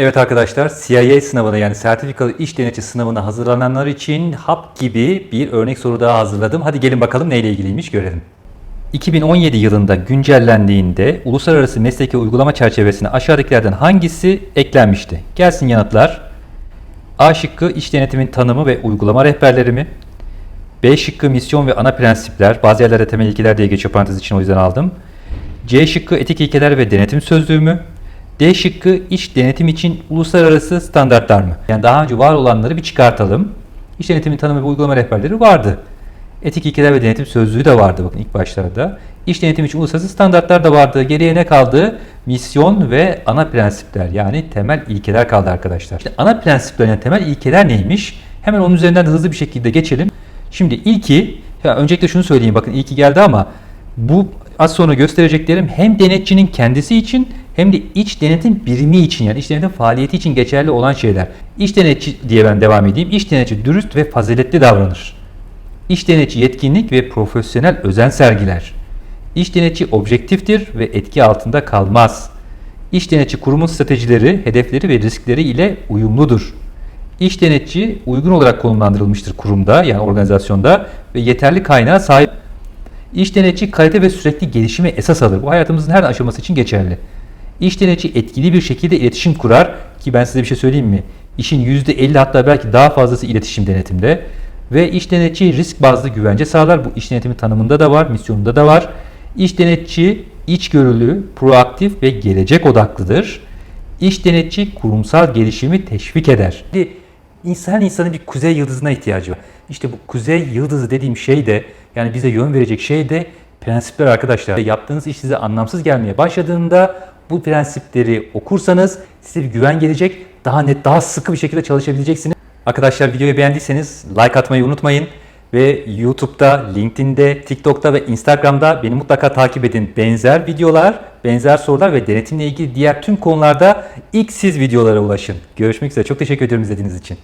Evet arkadaşlar CIA sınavına yani sertifikalı iş denetçi sınavına hazırlananlar için hap gibi bir örnek soru daha hazırladım. Hadi gelin bakalım neyle ilgiliymiş görelim. 2017 yılında güncellendiğinde uluslararası mesleki uygulama çerçevesine aşağıdakilerden hangisi eklenmişti? Gelsin yanıtlar. A şıkkı iş denetimin tanımı ve uygulama rehberleri mi? B şıkkı misyon ve ana prensipler. Bazı yerlerde temel ilkeler diye geçiyor parantez için o yüzden aldım. C şıkkı etik ilkeler ve denetim sözlüğü mü? D şıkkı iş denetim için uluslararası standartlar mı? Yani daha önce var olanları bir çıkartalım. İş denetimin tanımı ve uygulama rehberleri vardı. Etik ilkeler ve denetim sözlüğü de vardı bakın ilk başlarda. İş denetim için uluslararası standartlar da vardı. Geriye ne kaldı? Misyon ve ana prensipler yani temel ilkeler kaldı arkadaşlar. İşte ana prensipler yani temel ilkeler neymiş? Hemen onun üzerinden de hızlı bir şekilde geçelim. Şimdi ilki, ya öncelikle şunu söyleyeyim bakın ilki geldi ama bu az sonra göstereceklerim hem denetçinin kendisi için hem de iç denetim birimi için yani iç denetim faaliyeti için geçerli olan şeyler. İç denetçi diye ben devam edeyim. İç denetçi dürüst ve faziletli davranır. İş denetçi yetkinlik ve profesyonel özen sergiler. İş denetçi objektiftir ve etki altında kalmaz. İş denetçi kurumun stratejileri, hedefleri ve riskleri ile uyumludur. İş denetçi uygun olarak konumlandırılmıştır kurumda yani organizasyonda ve yeterli kaynağa sahip. İş denetçi kalite ve sürekli gelişime esas alır. Bu hayatımızın her aşaması için geçerli. İş denetçi etkili bir şekilde iletişim kurar ki ben size bir şey söyleyeyim mi? İşin %50 hatta belki daha fazlası iletişim denetimde. Ve iş denetçi risk bazlı güvence sağlar. Bu iş denetimi tanımında da var, misyonunda da var. İş denetçi içgörülü, proaktif ve gelecek odaklıdır. İş denetçi kurumsal gelişimi teşvik eder. Şimdi insan insanın bir kuzey yıldızına ihtiyacı var. İşte bu kuzey yıldızı dediğim şey de yani bize yön verecek şey de prensipler arkadaşlar. Yaptığınız iş size anlamsız gelmeye başladığında bu prensipleri okursanız size bir güven gelecek. Daha net, daha sıkı bir şekilde çalışabileceksiniz. Arkadaşlar videoyu beğendiyseniz like atmayı unutmayın. Ve YouTube'da, LinkedIn'de, TikTok'ta ve Instagram'da beni mutlaka takip edin. Benzer videolar, benzer sorular ve denetimle ilgili diğer tüm konularda ilk siz videolara ulaşın. Görüşmek üzere. Çok teşekkür ediyorum izlediğiniz için.